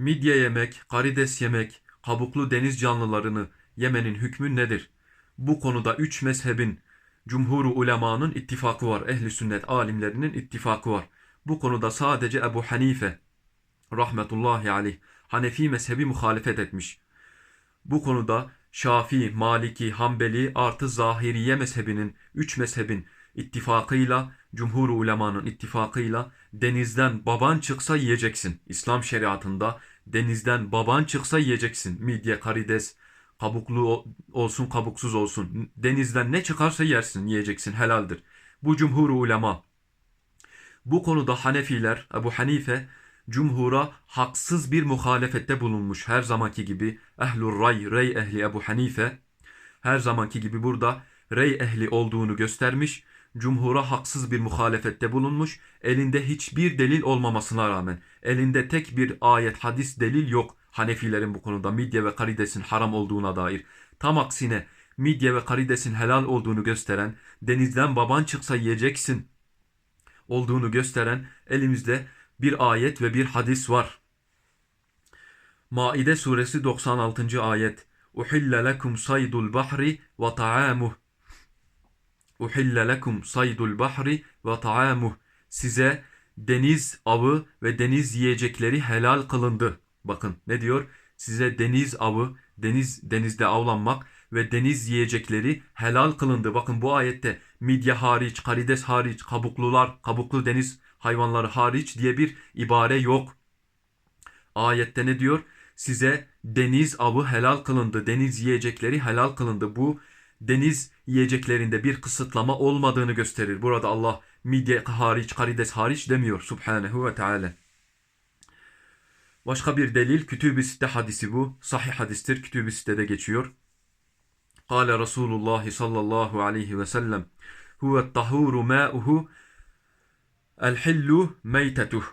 Midye yemek, karides yemek, kabuklu deniz canlılarını yemenin hükmü nedir? Bu konuda üç mezhebin, cumhuru ulemanın ittifakı var. Ehli sünnet alimlerinin ittifakı var. Bu konuda sadece Ebu Hanife rahmetullahi aleyh Hanefi mezhebi muhalefet etmiş. Bu konuda Şafii, Maliki, Hanbeli artı Zahiriye mezhebinin, üç mezhebin ittifakıyla, cumhur ulemanın ittifakıyla denizden baban çıksa yiyeceksin. İslam şeriatında denizden baban çıksa yiyeceksin. Midye, karides, kabuklu olsun kabuksuz olsun. Denizden ne çıkarsa yersin, yiyeceksin, helaldir. Bu cumhur ulema. Bu konuda Hanefiler, Ebu Hanife, cumhura haksız bir muhalefette bulunmuş. Her zamanki gibi ehlur ray, rey ehli Ebu Hanife, her zamanki gibi burada rey ehli olduğunu göstermiş. Cumhura haksız bir muhalefette bulunmuş. Elinde hiçbir delil olmamasına rağmen. Elinde tek bir ayet, hadis, delil yok. Hanefilerin bu konuda midye ve karidesin haram olduğuna dair. Tam aksine midye ve karidesin helal olduğunu gösteren, denizden baban çıksa yiyeceksin olduğunu gösteren elimizde bir ayet ve bir hadis var. Maide suresi 96. ayet. Uhille lekum saydul bahri ve ta'amuh. Uhille lekum saydul bahri ve ta'amuh. Size deniz avı ve deniz yiyecekleri helal kılındı. Bakın ne diyor? Size deniz avı, deniz denizde avlanmak ve deniz yiyecekleri helal kılındı. Bakın bu ayette midye hariç, karides hariç, kabuklular, kabuklu deniz hayvanları hariç diye bir ibare yok. Ayette ne diyor? Size deniz avı helal kılındı, deniz yiyecekleri helal kılındı. Bu deniz yiyeceklerinde bir kısıtlama olmadığını gösterir. Burada Allah midye hariç, karides hariç demiyor Subhanehu ve Teala. Başka bir delil Kütüb-i Sitte hadisi bu. Sahih hadistir. Kütüb-i Sitte'de geçiyor. Kale Resulullah sallallahu aleyhi ve sellem Huve tahuru ma'uhu el hillu meytetuh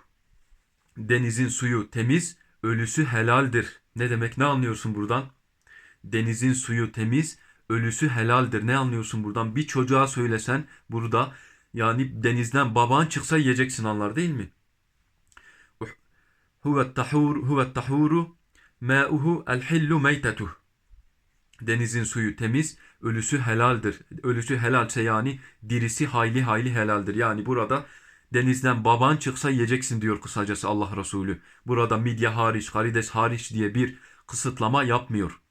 Denizin suyu temiz, ölüsü helaldir. Ne demek? Ne anlıyorsun buradan? Denizin suyu temiz, ölüsü helaldir. Ne anlıyorsun buradan? Bir çocuğa söylesen burada yani denizden baban çıksa yiyeceksin anlar değil mi? Huve tahur huve tahuru ma'uhu el hillu meytetuh Denizin suyu temiz, ölüsü helaldir. Ölüsü helalse yani dirisi hayli hayli helaldir. Yani burada denizden baban çıksa yiyeceksin diyor kısacası Allah Resulü. Burada midye hariç, karides hariç diye bir kısıtlama yapmıyor.